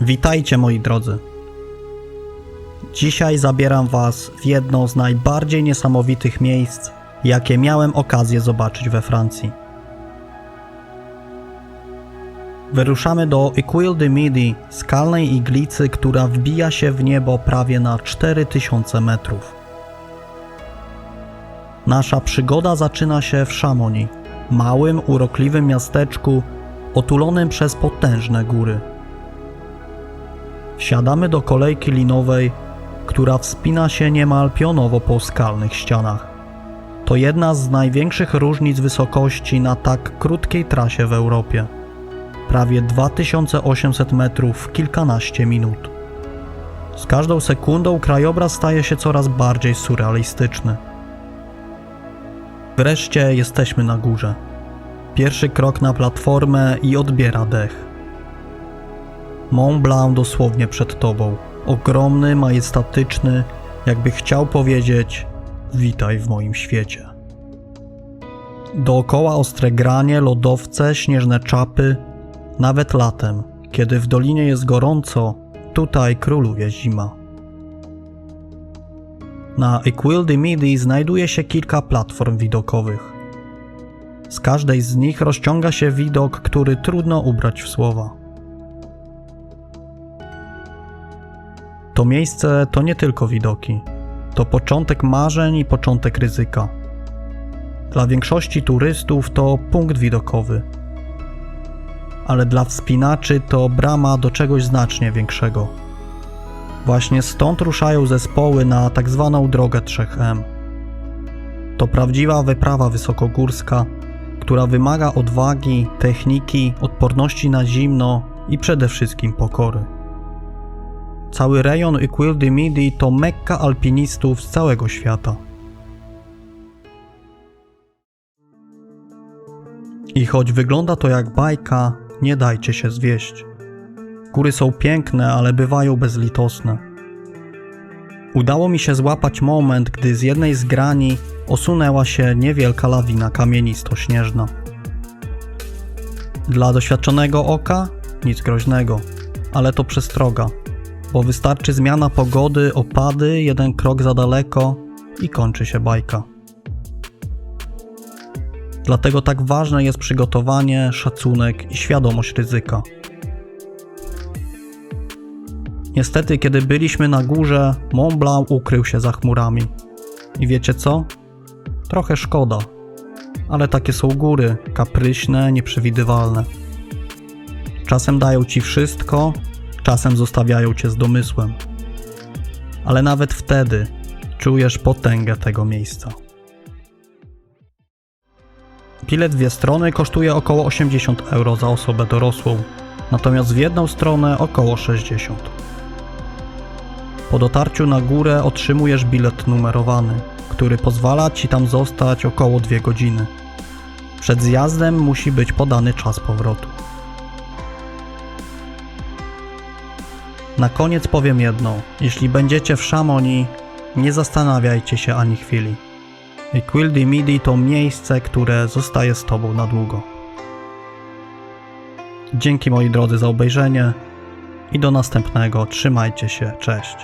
Witajcie moi drodzy. Dzisiaj zabieram Was w jedno z najbardziej niesamowitych miejsc, jakie miałem okazję zobaczyć we Francji. Wyruszamy do Écuile de Midi, skalnej iglicy, która wbija się w niebo prawie na 4000 metrów. Nasza przygoda zaczyna się w Chamonix, małym, urokliwym miasteczku otulonym przez potężne góry. Wsiadamy do kolejki linowej, która wspina się niemal pionowo po skalnych ścianach. To jedna z największych różnic wysokości na tak krótkiej trasie w Europie. Prawie 2800 metrów w kilkanaście minut. Z każdą sekundą krajobraz staje się coraz bardziej surrealistyczny. Wreszcie jesteśmy na górze. Pierwszy krok na platformę i odbiera dech. Mont Blanc dosłownie przed tobą. Ogromny, majestatyczny, jakby chciał powiedzieć: Witaj w moim świecie. Dookoła ostre granie, lodowce, śnieżne czapy, nawet latem, kiedy w dolinie jest gorąco, tutaj króluje zima. Na Écuile de Midi znajduje się kilka platform widokowych. Z każdej z nich rozciąga się widok, który trudno ubrać w słowa. To miejsce to nie tylko widoki, to początek marzeń i początek ryzyka. Dla większości turystów to punkt widokowy, ale dla wspinaczy to brama do czegoś znacznie większego. Właśnie stąd ruszają zespoły na tak zwaną drogę 3M. To prawdziwa wyprawa wysokogórska, która wymaga odwagi, techniki, odporności na zimno i przede wszystkim pokory. Cały rejon Écuile de Midi to mekka alpinistów z całego świata. I choć wygląda to jak bajka, nie dajcie się zwieść. Góry są piękne, ale bywają bezlitosne. Udało mi się złapać moment, gdy z jednej z grani osunęła się niewielka lawina kamienisto-śnieżna. Dla doświadczonego oka nic groźnego, ale to przestroga, bo wystarczy zmiana pogody, opady, jeden krok za daleko i kończy się bajka. Dlatego tak ważne jest przygotowanie, szacunek i świadomość ryzyka. Niestety, kiedy byliśmy na górze, Mont Blanc ukrył się za chmurami. I wiecie co? Trochę szkoda, ale takie są góry, kapryśne, nieprzewidywalne. Czasem dają ci wszystko, czasem zostawiają cię z domysłem. Ale nawet wtedy czujesz potęgę tego miejsca. Bilet dwie strony kosztuje około 80 euro za osobę dorosłą, natomiast w jedną stronę około 60. Po dotarciu na górę otrzymujesz bilet numerowany, który pozwala ci tam zostać około 2 godziny. Przed zjazdem musi być podany czas powrotu. Na koniec powiem jedno: jeśli będziecie w Chamonix, nie zastanawiajcie się ani chwili. Écuile de Midi to miejsce, które zostaje z Tobą na długo. Dzięki moi drodzy za obejrzenie i do następnego. Trzymajcie się, cześć.